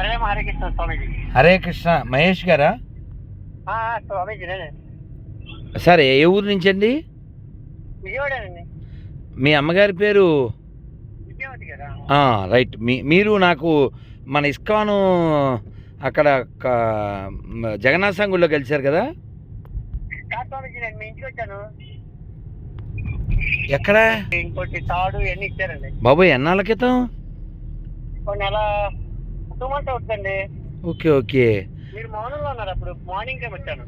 హరే కృష్ణ స్వామీజీ. హరే కృష్ణ మహేష్ గారా? సరే ఏ ఊరు నుంచి అండి మీ అమ్మగారి పేరు? రైట్. మీ మీరు నాకు మన ఇస్కాను అక్కడ జగన్నాథ సంఘుల్లో కలిశారు కదా? ఎక్కడ? ఇంకోటి తాడు ఇవన్నీ ఇచ్చారండి. బాబోయ్ ఎన్నాళ్ళ క్రితం? నెల టూ మంత్స్ అవుతుందండి. Okay okay. మీరు మౌనంలో ఉన్నారు అప్పుడు మార్నింగ్ టైం వచ్చాను.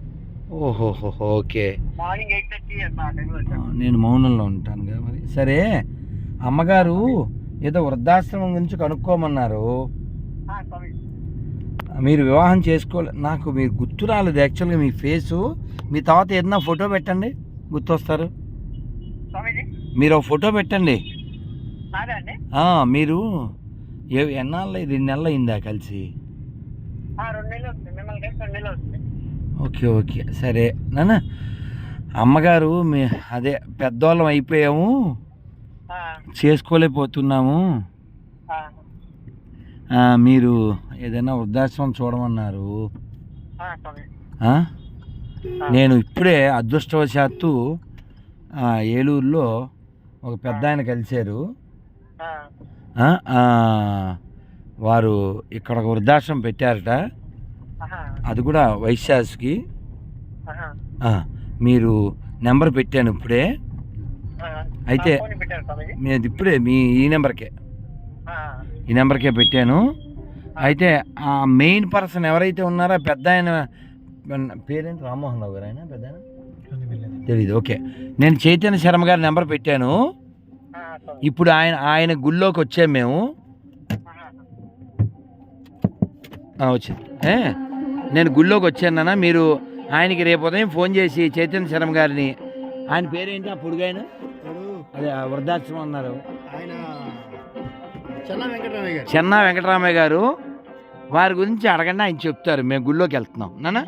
ఓహోహో ఓకే. మార్నింగ్ ఎయిట్ థర్టీ ఆ టైంలో ఆ, వచ్చాను నేను మౌనంలో ఉంటాను కదా మరి. సరే అమ్మగారు ఏదో వృద్ధాశ్రమం గురించి కనుక్కోమన్నారు. ఆ, మీరు వివాహం చేసుకోలే నాకు మీరు గుర్తు రాలేదు యాక్చువల్గా మీ ఫేసు. మీ తర్వాత ఏదైనా ఫోటో పెట్టండి గుర్తొస్తారు. స్వామీజీ మీరు ఒక ఫోటో పెట్టండి. నాదే అండి? ఆ, మీరు ఏ ఎన్నాళ్ళు రెండు నెలలు అయిందా కలిసి? Okay okay. సరే. నాన్న అమ్మగారు మీ అదే పెద్దవాళ్ళం అయిపోయాము. చేసుకోలేకపోతున్నాము. మీరు ఏదైనా వృద్ధాశ్రమం చూడమన్నారు. నేను ఇప్పుడే అదృష్టవశాత్తు ఏలూరులో ఒక పెద్ద ఆయన కలిశారు. వారు ఇక్కడ ఒక వృద్ధాశ్రమం పెట్టారట. అది కూడా వైశ్యాస్కి. మీరు నెంబర్ పెట్టాను ఇప్పుడే. అయితే నేను ఇప్పుడే మీ ఈ నెంబర్కే. ఆ, ఈ నెంబర్కే పెట్టాను. అయితే ఆ మెయిన్ పర్సన్ ఎవరైతే ఉన్నారో పెద్ద ఆయన పేరేంటి? రామ్మోహన్ రావు గారు ఆయన పెద్ద ఆయన? తెలీదు. ఓకే. నేను చైతన్య శర్మ గారి నెంబర్ పెట్టాను. ఇప్పుడు ఆయన ఆయన గుళ్ళోకి వచ్చాము మేము. వచ్చింది ఏ? నేను గుళ్ళోకి వచ్చానన్నా మీరు ఆయనకి రేపు ఉదయం ఫోన్ చేసి చైతన్య శర్మ గారిని ఆయన పేరేంటి? ఆ పొడుగాయన? అదే వృద్ధాశ్రమం అన్నారు. ఆయన చెన్న వెంకటరామయ్య గారు. చెన్నా వెంకటరామయ్య గారు వారి గురించి అడగండి ఆయన చెప్తారు. మేము గుళ్ళోకి వెళ్తున్నాం. నాన్న?